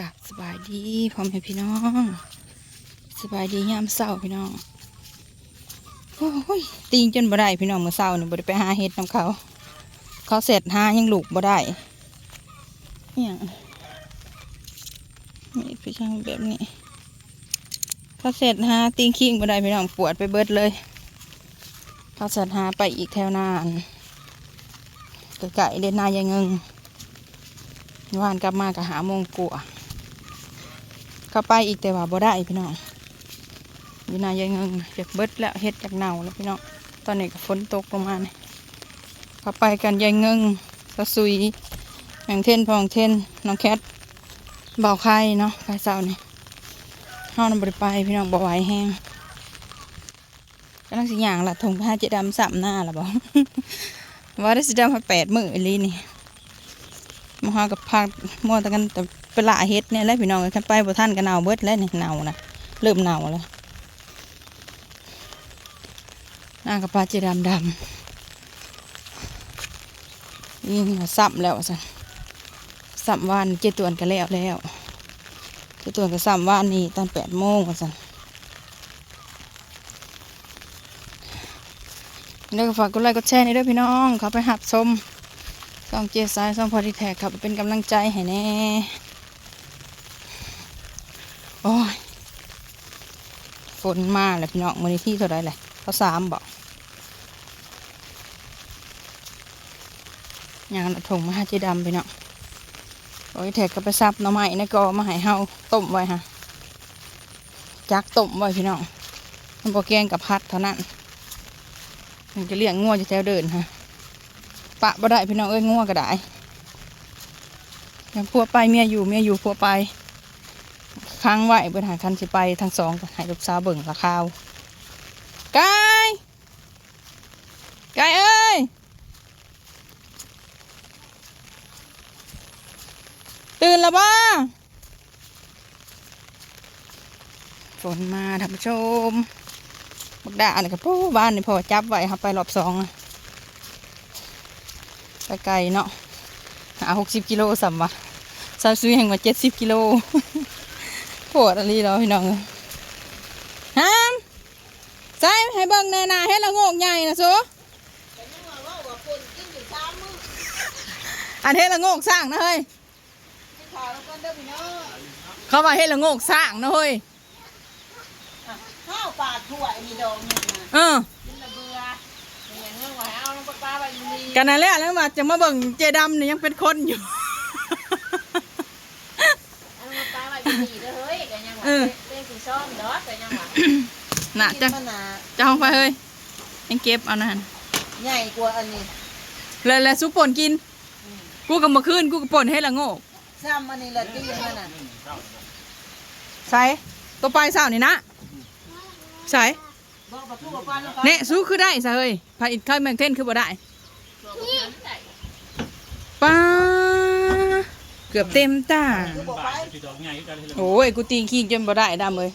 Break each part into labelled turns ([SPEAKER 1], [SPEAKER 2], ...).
[SPEAKER 1] กับสบายดีพ่อแม่พี่น้อง สบายดียามเศร้าพี่น้องโอ้ยตีงจนบ่ได้พี่น้องเมื่อเศร้านี่บ่ได้ไปหาเห็ดนํเขา เขาเสร็จหายังลูกบ่ได้เนี่ยนี่พี่ช่างแบบนี้เขาเสร็จหาตีงคิงบ่ได้พี่น้องปวดไปเบิดเลยเขาเสร็จหาไปอีกแถวนานไก่เด่นนายยังเงิงวานกลับมาก็หาโมงก ลัวาไปอีกแต่ว่าบ่ได้พี่น้องอยู่นายายเงิงจากเบิดแล้วเฮ็ดจากเน่าแล้วพี่น้องตอนนี้ก็ฝนตกลงมาเนี่ยก็ไปกันยายเงิงสะซุยอย่างเท่นพองเท่นน้องแคทเบาไข่เนาะไข่เศร้านี่ห้องน้ำบริไปพี่น้องบ่ไหวแห้งกำลังสิอย่างละทงผ้าเจดำสามหน้าละบอกว่าได้สิดำมาแปดมืออีลีนี่มหากับพักมัวแต่กันแต่ ปลาเฮ็ดเนี่ยแหล้วพี่น้องกันไปบ่ท่านก็เน่าเบิดแล้วนี่เน่านะเริ่มเน่าแล้วหน้ากับปลาเจดำดำนี่ซ้ำแล้วสันซ้ำวานเจตวนกันแล้วแล้วเจตวนก็ซ้ำวานนี่ตอนแปดโมงสันแล้วก็ฝากกดไลค์กดแชร์นี่ด้วยพี่น้องเขาไปหับชมซ่องเจสายซ่องพอดีแท็กครับเป็นกำลังใจให้แน่ โอ้ยฝนมาแล้วพี่น้องมือนี้ที่เท่าไรเลยเขาสามบอกยางละถงมาให้เจดำพี่น้องโอ้ยแท็กก็ไปซับน่อไม้ในกอมาให้เฮาต้มไว้ฮะจักต้มไว้พี่น้องมันบอกแกงกับพัดเท่านั้นมันจะเลี้ยงงัวจะแถวเดินฮะปะบ่ได้พี่น้องเอ้ยง่วก็ได้ยังพัวไปเมียอยู่เมียอยู่พัวไป ค้างไว้เบิดหาคันสิไปทั้งสองก็ให้ลูกสาวเบิ่งราคาวกายกายเอ้ยตื่นแล้วบ้าฝนมาท่านผู้ชมบักดาเนี่ยกับผู้บ้านนี่พอจับไว้ครับไปรอบสองไปไกลเนาะหาหกสิบกิโลสัมวะซาซุยแห่งว่าเจ็ดสิบกิโล ปวดอะไรเราพี่น้องเอ้ยฮามใส่ให้เบิ่งแน่นาให้ละโงกใหญ่นะสูอันเฮ็ดละโงกสร้างนะเฮ้ยเขาว่าเฮ็ดละโงกสร้างนะเฮ้ย
[SPEAKER 2] ข้าวปลาถั่วมีดองหนึ่งนะ
[SPEAKER 1] เออ
[SPEAKER 2] กินละเบื่ออย่างเงี้ยว่าเอาน้ำปลาปลาไปมี
[SPEAKER 1] กันนั่นแหละแล้วมาจะมาเบิ่งเจดำนี่ยังเป็นคนอยู่
[SPEAKER 2] เอาน้ำปลาไปมีเด้อ เฮ้ยกันยังว่า
[SPEAKER 1] เออ
[SPEAKER 2] เล่นสีซ้อมเด้อกันยังว่า
[SPEAKER 1] น่ะจะ
[SPEAKER 2] มันน่ะ
[SPEAKER 1] จะห้องไปเฮ้ยยังเก็บเอานั่น
[SPEAKER 2] ใหญ่กว่าอันนี้
[SPEAKER 1] เลยเลยซุปป่นกิน กูกับมาคืนกูกับป่นให้ละโง่
[SPEAKER 2] ซ้ำอันนี้ละตีมันน่ะ
[SPEAKER 1] ใส่ตัวปลายสาวนี่นะใส่
[SPEAKER 2] บอกปลาทูกับปลาแล้วปลา
[SPEAKER 1] เนี่ยสู้คือได้ซะเฮ้ยพาอิดข้าวแมงเท่นคือบ่ได้ปลา เกือบเต็มตา
[SPEAKER 2] คือบอกไป
[SPEAKER 1] โอ้ยกูตีงขี้จนบ่ได้ดำเลย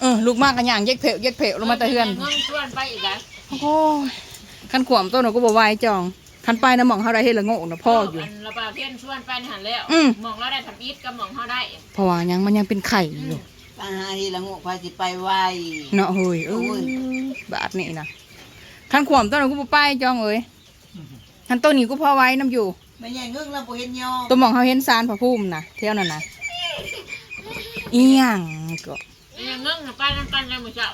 [SPEAKER 1] เออลูกมากกันอย่างเย็กเพลเย็กเพลลงมาแตะเฮือน
[SPEAKER 2] เงินชวนไปอีกแล้ว
[SPEAKER 1] โอ้ยคันขวมต้นหนูก็บ่ไหวจองคันไปนะหมองเฮาได้เฮ็ดละโง่นะพ่ออยู่
[SPEAKER 2] นละปลาเพี้ยนชวนไปหันแล้ว
[SPEAKER 1] อืม
[SPEAKER 2] มองเราได้ทำอีทกับมองเขาได้
[SPEAKER 1] เพราะว่ายังมันยังเป็นไข่อยู่
[SPEAKER 2] ปลาหาทีละงูพาสิไปไว
[SPEAKER 1] เนาะเฮ้ยเอ้ยบาทนี่นะคันขวมต้นหนูก็บ่ไปจองเอ้ยคันต้นนี้กูพอไว้น้ำอยู่
[SPEAKER 2] ไม่ใหญ่เงึ้งแล้วบ่เห็นยอม
[SPEAKER 1] ตัวหมองเขาเห็นซานพระภูมินะเที่ยวนั่นนะอีหยังก็
[SPEAKER 2] ยังเงึ้งไปน้ำกันเลยมื้อเช้า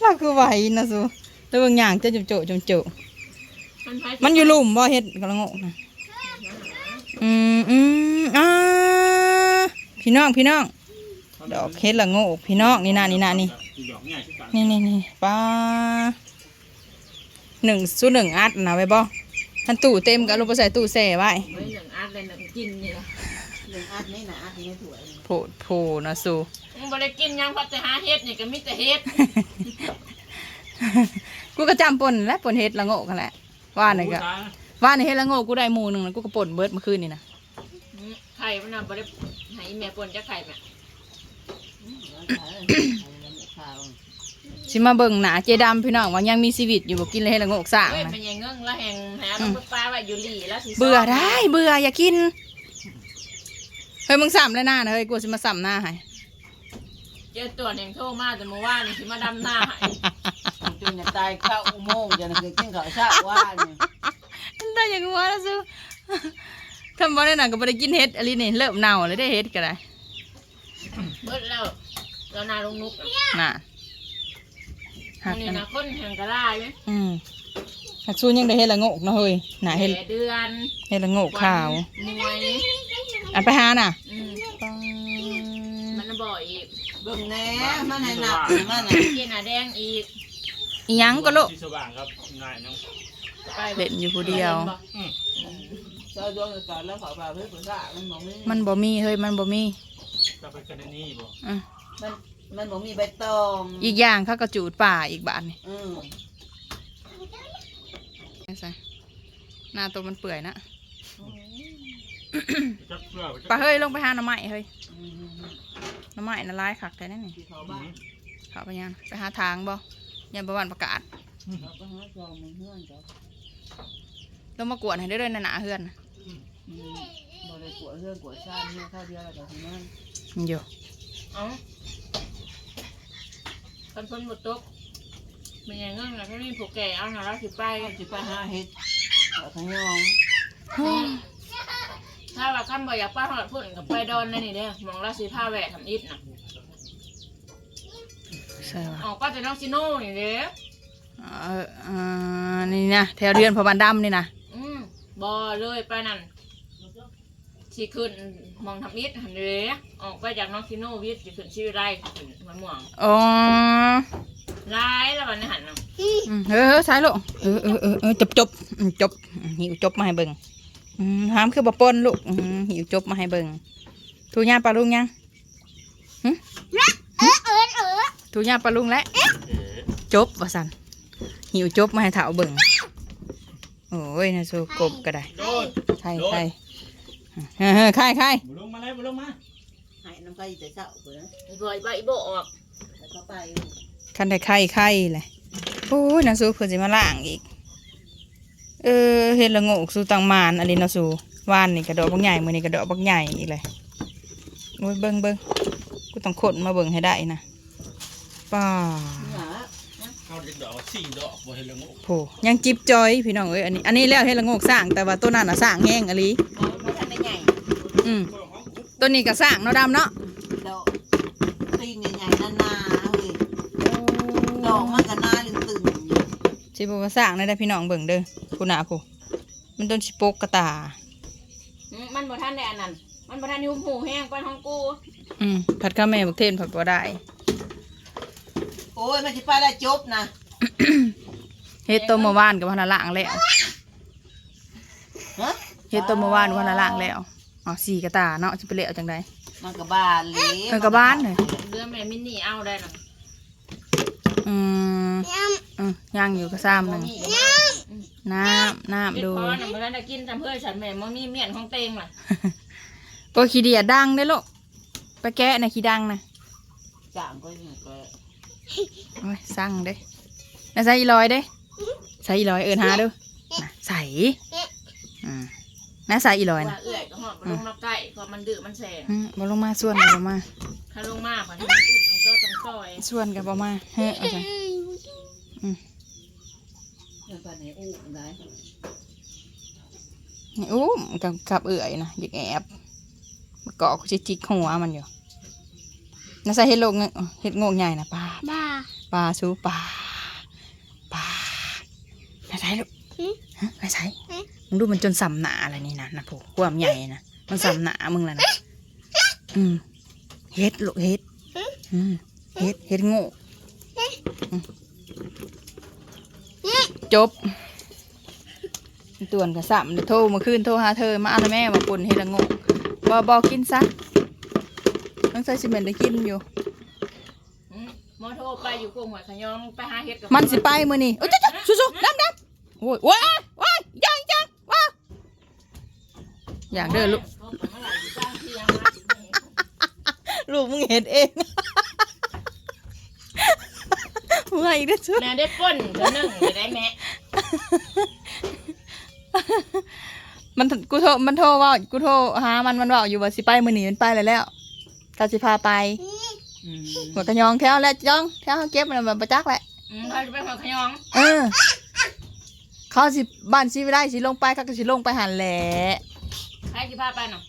[SPEAKER 1] เราคือไหวนะสูตัวบางอย่างจะจุโจจมโจ
[SPEAKER 2] มันไป
[SPEAKER 1] มันอยู่หลุมบ่เฮ็ดกระโงกนะอืมอืมอ่าพี่น้องพี่น้อง ดอกเฮ็ดละโงกพี่น้องนี่นะนี่นะนี่นี่นี่นี่ป้าหนึ่งสู้หนึ่งอัดนะไว้บ่ ทันตู้เต็มก็เอาลงไปใส่ตู้แช่ไว้
[SPEAKER 2] เฮ้ยหนึ่งอัดเลยหนึ่งกินนี่ละหนึ่งอัดนี่นะอัดนี่ถั่ว
[SPEAKER 1] โผดโผนะสู
[SPEAKER 2] มึงบ่ได้กินยังเพราะจะหาเฮ็ดนี่ก็มีแต่เฮ็ด
[SPEAKER 1] กูก็จำปนและปนเฮ็ดละโงกกันแหละว่านี่ก็ว่านี่เฮ็ดละโงกกูได้หมูหนึ่งแล้วกูก็ปนเบิดเมื่อคืนนี่นะ
[SPEAKER 2] ไข่มันน่ะบ่ได้ให้แม่ปนจะไข่แม่
[SPEAKER 1] สิมาเบิ่งหนาเจดำพี่น้องว่ายังมีชีวิตอยู่บ่กินเลยเฮ็ดละโงกสร้าง
[SPEAKER 2] เฮ้ย
[SPEAKER 1] นะ
[SPEAKER 2] เป็นยังเงึ้งแล้วแหงหาน้ำปลาไว้อยู่หลีแล้วสิ
[SPEAKER 1] เบื่อได้เบื่ออย่ากินเฮ้ยมึงซ้ำแล้วหน้านะเฮ้ยกูสิมาซ้ำหน้าให้
[SPEAKER 2] เจ้าตัวเองโทรมาแต่เมื่อวานนี่สิมาดำหน้าให้
[SPEAKER 3] จนจะตายเข้าอุโมงค์จะนึกกินข้าวเช้าว่าเนี่ย
[SPEAKER 1] ได้อย่างงัวแล้วซูทำบ่ได้หนังก็บ่ได้กินเฮ็ดอะไรนี่เริ่มเน่าเลยได้เฮ็ดก็ได้
[SPEAKER 2] เบิดแล้วแล้วนาลงนุก
[SPEAKER 1] น่ะ
[SPEAKER 2] อั
[SPEAKER 1] หั
[SPEAKER 2] น
[SPEAKER 1] ก
[SPEAKER 2] นี้
[SPEAKER 1] กัน
[SPEAKER 2] นะคนแห่งกระได้ไหม
[SPEAKER 1] อืมหักซูยังได้เฮ็ดละโงกเนาะเฮ้ยน่ะเฮ็ด
[SPEAKER 2] แก่เดือน
[SPEAKER 1] เฮ็ดละโงกขาว
[SPEAKER 2] มวย
[SPEAKER 1] อันไปหาน่ะ
[SPEAKER 2] อืมมันน่ะบ่อยอีก
[SPEAKER 3] เบิ่งแหน่มันให้หนักมันน่ะ
[SPEAKER 2] กินอะแดงอีก
[SPEAKER 1] อีหยังก็ลูก
[SPEAKER 4] ที่สว่างครับง่ายเนาะ
[SPEAKER 2] ไป
[SPEAKER 1] เล่นอยู่ผู้เดียว
[SPEAKER 4] อืม
[SPEAKER 3] เจ้าดวงก่อนแล้วเขาบ่าเพื่อผู้ซ่ามันบ่มี
[SPEAKER 1] มันบ่มีเฮ้ยมันบ่มี
[SPEAKER 4] จะไปกันในนี่บ่
[SPEAKER 1] อะ
[SPEAKER 3] มัน มันบ่มีใบตอง
[SPEAKER 1] อีกอย่างเขาก็จูดป่าอีกบาทนี่
[SPEAKER 3] อืม
[SPEAKER 1] ใส่หน้าตัวมันเปื่อยนะ
[SPEAKER 4] จักเพื่อ
[SPEAKER 1] ปลาเฮ้ยลงไปหาหน่อไม้เฮ้ย
[SPEAKER 3] อืม
[SPEAKER 1] หน่อไม้น่ะลายคักแต่นั่นนี่
[SPEAKER 3] ที่เขาบ้าน
[SPEAKER 1] เขาไปยังไปหาทางบ่ยันประวันประกาศ
[SPEAKER 3] เขาก็หาจองมันเฮือนจ้ะ
[SPEAKER 1] ลงมากวดให้ได้เลยหนาๆเฮือนน่ะ
[SPEAKER 3] อืมบ่ได้กลัวเรื่องกลัวชาติเนี่ยข้าวเดียวแล้วก็สิมัน
[SPEAKER 1] มันอยู่
[SPEAKER 2] เอ้า คนคนหมดตกมันยังเงื่อนนะก็มีผูกแก่เอาหน่ารักสิไป
[SPEAKER 3] ไปสิไปหาเฮ็ดเอาขยอง
[SPEAKER 2] ถ้าว่าคำบอกอยากป้าหอดพุ่นกับไปดอนนั่นนี่เด้อมองราศีผ้าแหวกทำอิฐน่ะ
[SPEAKER 1] ใช่ปะ
[SPEAKER 2] ออกก็จะน้องซิโน่นี่เด้อ
[SPEAKER 1] เอออ่านี่นะแถวเดือนพอบันดำนี่นะ
[SPEAKER 2] อืมบอเลยไปนั่น สิขึ้นมองทำอิฐหันเด้อออกไปจากน้องซิโน่วิทย์สิขึ้นชื่อไรขึ้นมันม่วง
[SPEAKER 1] อ๋อ
[SPEAKER 2] ร้ายแล้ววันนี้หันเนาะ
[SPEAKER 1] อืมเออเออใช่ลูกเออเออเออเออจบจบอืมจบอืมหิวจบมาให้เบิ่งอืมห้ามคือบะปนลูกอืมหิวจบมาให้เบิ่งทูย่าปลาลุงยังหึทูย่าปลาลุงแล้ว
[SPEAKER 4] เอ๋
[SPEAKER 1] จบว่าสันหิวจบมาให้เถาเบิ่งโอ้ยนะสูกบก็ได้
[SPEAKER 4] โดน
[SPEAKER 1] ใช่ใช่ เออเออใครใคร
[SPEAKER 4] บุลงมาเลยบุลงมา
[SPEAKER 3] ให้น้ำไปแต่เช้าพุ่นนะ
[SPEAKER 2] อีบอยใบอีโบออก
[SPEAKER 3] แล้วก็ไป
[SPEAKER 1] คันได้ไข่ไข่เลยโอ้ยนะสูเพื่อสิมาล่างอีก เออเห็ดละโงกสูตังมานอะไรนะสูวานนี่กระดอกบักใหญ่มือนี่กระดอกบักใหญ่อีกเลยโอ้ยเบิ่งเบิ่งกูต้องขนมาเบิ่งให้ได้นะป้า
[SPEAKER 3] หา
[SPEAKER 4] เอาเด็กดอกสี่ดอกบ่เห็นละงู
[SPEAKER 1] โผยังจิบจอยพี่น้องเอ้ยอันนี้อันนี้แล้วเห็ดละโงกสร้างแต่ว่าตัวนั้นน่ะสร้างแห้งอะไร
[SPEAKER 3] บ่บ่ทันได้ใหญ่
[SPEAKER 1] อืมตัวนี้ก็สร้างเนาะดำเนาะ
[SPEAKER 3] ดอกตีนใหญ่ๆนาๆเฮ้ยดอกมันก็นาลึงตึงอยู่
[SPEAKER 1] สิบอกว่าสร้างได้ได้พี่น้องเบิ่งเด้อผู้หนาผู้มันต้นสิปกกระตา
[SPEAKER 2] อืมมันบ่ทันได้อันนั้น มันบ่ทันอยุ่มหูแห้งไปห้องกู
[SPEAKER 1] อืมผัดข้าวแม่บักเทนผัดบ่ได้
[SPEAKER 3] โอ้ยมันสิไปแล้วจบนะ
[SPEAKER 1] เฮ็ดต้มเมื่อวานกับวันละล่างแล้ว
[SPEAKER 3] ฮะ
[SPEAKER 1] เฮ็ดต้มเมื่อวานวันละล่างแล้ว อ๋อสี่กระตาเนาะสิไปเละเอาจังได
[SPEAKER 3] มันก็บ้านเลย
[SPEAKER 1] เออกับบ้านเลย
[SPEAKER 2] เดือนแม่มินนี่เอาได้น่ะ
[SPEAKER 1] อืมอืมย่างอยู่ก็ซ้ำหนึ่งน้ำน้ำ
[SPEAKER 2] คิด
[SPEAKER 1] ดู
[SPEAKER 2] พอน่ะบ่ทันได้กินจำเพื่อฉันแม่บ่มีเมียนของเตงล่ะ
[SPEAKER 1] โอ้ยขี้เดียดดังได้อลูกไปแกะในะขี้ดังนะ
[SPEAKER 3] จ้างก็อยู่ก็
[SPEAKER 1] โอ้ยสั่งเด้น่าใส่อีลอยเด้ใส่อีลอยเอินหาเดูน่ะใส่อืม น่าใส่อีลอย
[SPEAKER 2] ว่า
[SPEAKER 1] นะ
[SPEAKER 2] เอื้อยก็หอบบ่ลงมาใกล้เพราะมันดื้อมันแสง
[SPEAKER 1] อืมบ่ลงมาส่วนบ่ลงมา
[SPEAKER 2] ถ้าลงมาผ่านมันอุ่นต้องก็ต้องซอย
[SPEAKER 1] ส่วนกับบ่มาเฮ้ยเอาจัง
[SPEAKER 3] เงินไปไหนอู้ได้
[SPEAKER 1] นี่อู้มกับกับเอื่อยนะอยากแอบมาเกาะกูจิจิกหัวมันอยู่น่าใส่เฮ็ดโลกเงเฮ็ดโงกใหญ่นะปลา
[SPEAKER 5] บ้า
[SPEAKER 1] ปลาสู้ปลาปลาน่าใส่ลูกฮะน่าใส่ มึงดูมันจนสำหนาอะไรนี่นะนะผูกความใหญ่นะมันสำหนามึงแล้วนะอืมเฮ็ดลูกเฮ็ดอืมเฮ็ดเฮ็ดโง่อืมจบต่วนกับสัมโทรมาคืนโทรหาเธอมาเอาแม่มาปุ่นเฮ็ดละโง่บอบอกินซะต้องใส่ซีเมนต์ได้กินอยู่
[SPEAKER 2] อืมหมอโทรไปอยู่กรุงหัวขยองไปหาเฮ็ดกับ
[SPEAKER 1] มันสิไปมือนี่โอ้ยจ๊ะจ๊ะสู้ๆดำดำโอ้ยว้ายว้ายยังยังว้าว อยากเด้อลูก
[SPEAKER 2] เขาบอกว่าไหลอยู่กลางเที่ยงมาสิแม่
[SPEAKER 1] ลูกมึงเห็นเองมึงไงเด้อชุด
[SPEAKER 2] แม่ได้ก้นเธอหนึ่งจะได้แม่
[SPEAKER 1] มันกูโทรมันโทรเว่ากูโทรหามันมันเว่าอยู่ว่าสิไปมื้อนี้มันไปแล้วแล้วถ้าสิพาไป
[SPEAKER 3] อืม
[SPEAKER 1] หัวกระยองแถวแล้วจ้องแถวเขาเก็บมันแบบประจักแหละ
[SPEAKER 2] อืมเขาจะไปหัวขยอง
[SPEAKER 1] เออเขาสิบ้านสิไม่ได้สิลงไปเขาก็สิลงไปหันแหละ
[SPEAKER 2] ใครจะพาไปเนาะ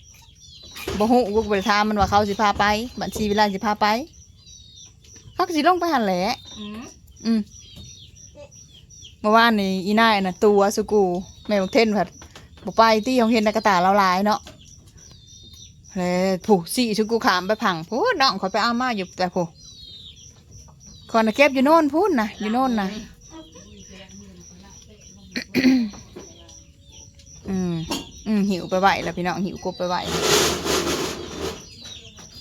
[SPEAKER 1] บ่ฮู้กูก็บ่ไปถามมันว่าเขาสิพาไปบ้านสิเวลาสิพาไป เขาก็สิลงไปหันแหละ
[SPEAKER 2] อืม
[SPEAKER 1] อืมเมื่อวานนี่อีนายน่ะตัวสุกูแม่บอกเทนผัดบ่ไปที่ของเห็นในกระตาเราหลายเนาะเลยผูกสี่สุกูขามไปพังพูดน้องขอยไปเอามาอยู่แต่ผูก่อนน่ะเก็บอยู่โน่นพูดนะอยู่โน่นนะอืม อืมหิวไปไหวแล้วพี่น้องหิวกบไปไหว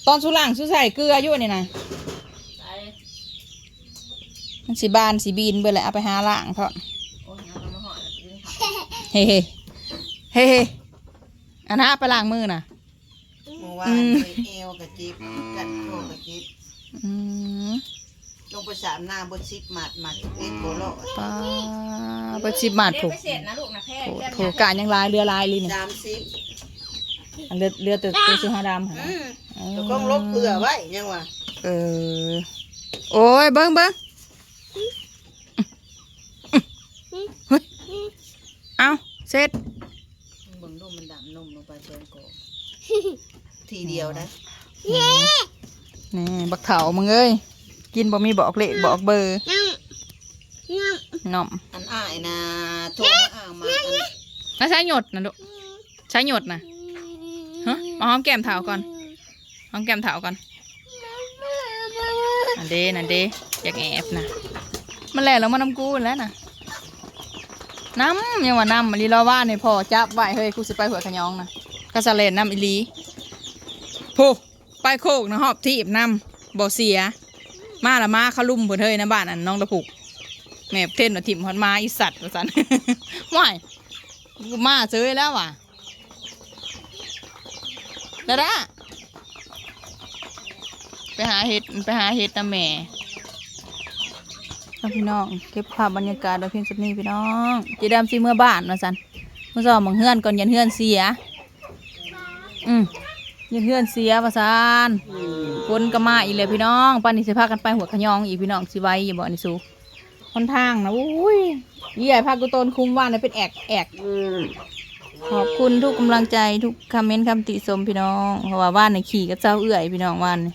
[SPEAKER 1] ตอนสุหลังสุใส่เกลืออยู่นี่นะ
[SPEAKER 2] ไป
[SPEAKER 1] มันสีบานสีบีนเบื่อแหละเอาไปหาล่างเพราะ
[SPEAKER 2] โอ้ยเอามาห่อแล้วกินข้าว
[SPEAKER 1] เฮ้เฮ้เฮ้เฮ้อันนั้นเอาไปล้างมือน่ะ
[SPEAKER 3] เมื่อวานเลยเอวกับจิ๊บกันโคกับจิ๊บ
[SPEAKER 1] อืม
[SPEAKER 3] ล งไปสามหน้าบนซิปหมัดหมัดเอ็ดโบโล
[SPEAKER 1] ป้าไปชิบมาด
[SPEAKER 2] เด็ก
[SPEAKER 1] ผูก
[SPEAKER 2] ไปเสร็จนะลูกนะแพทย์แก้ม
[SPEAKER 1] ผูกการยังลายเรือลายเลยนี่
[SPEAKER 3] สามซิป
[SPEAKER 1] อันเรือเรือตัวตัวสีห้าดำหา
[SPEAKER 3] อืมแล้วก็ลบเกลือไว้ยังวะ
[SPEAKER 1] เออโอ้ยเบิ้งเบิ้งเฮ้ยเอาเสร็จ
[SPEAKER 3] เบิ่งดูมันดำนมลงไปเชิญโกทีเดียวนะ
[SPEAKER 1] นี่บักเถามึงเอ้ย กินบ่มีบอกเลขบอกเบอร์น้อม
[SPEAKER 3] อันอ้ายนะโทรมาอ้างมาอัน
[SPEAKER 1] แล้วใช้หยดนะลูกใช้หยดนะฮะมาหอมแก้มเถาก่อนหอมแก้มเถาก่อนอันเดนั่นเดอยากแอบนะมันแหละแล้วมันน้ำกูแล้วนะน้ำยังว่าน้ำมะลีรอว่าเนี่ยพอจับไว้เฮ้ยกูสิไปหัวขะยองนะกระสะเลนน้ำอีหลีโพไปโคกนะหอบทีบน้ำบ่เสีย มาละมาเขาลุ่มเพิ่นเฮ้ยนะบ้านอันน้องตะปุกแม่เท่นว่าทิมฮอนมาอีสัตว์ว่าสันว่ายมาเจอแล้วว่ะดาดาไปหาเห็ดไปหาเห็ดนะแม่พี่น้องเก็บภาพบรรยากาศโดยเพียงสุดนี้พี่น้องเจดามซีเมื่อบ้านมาสันเมื่อสอบมังเฮือนก่อนยันเฮือนเสีย อืมยันเฮือนเสียมาสัน คนก็มาอีกเลยพี่น้องป้านนี้สิพากันไปหัวขยองอีกพี่น้องสิไว้อย่าบอกนี่สูคนทางนะอุ้ยเยี่ยพากุตนคุ้มว่านะเป็นแอกแอกขอบคุณทุกกำลังใจทุกคอมเมนต์คำติชมพี่น้อง เพราะว่าว่านในขี่กับเจ้าเอื่อยพี่น้องว่านนี่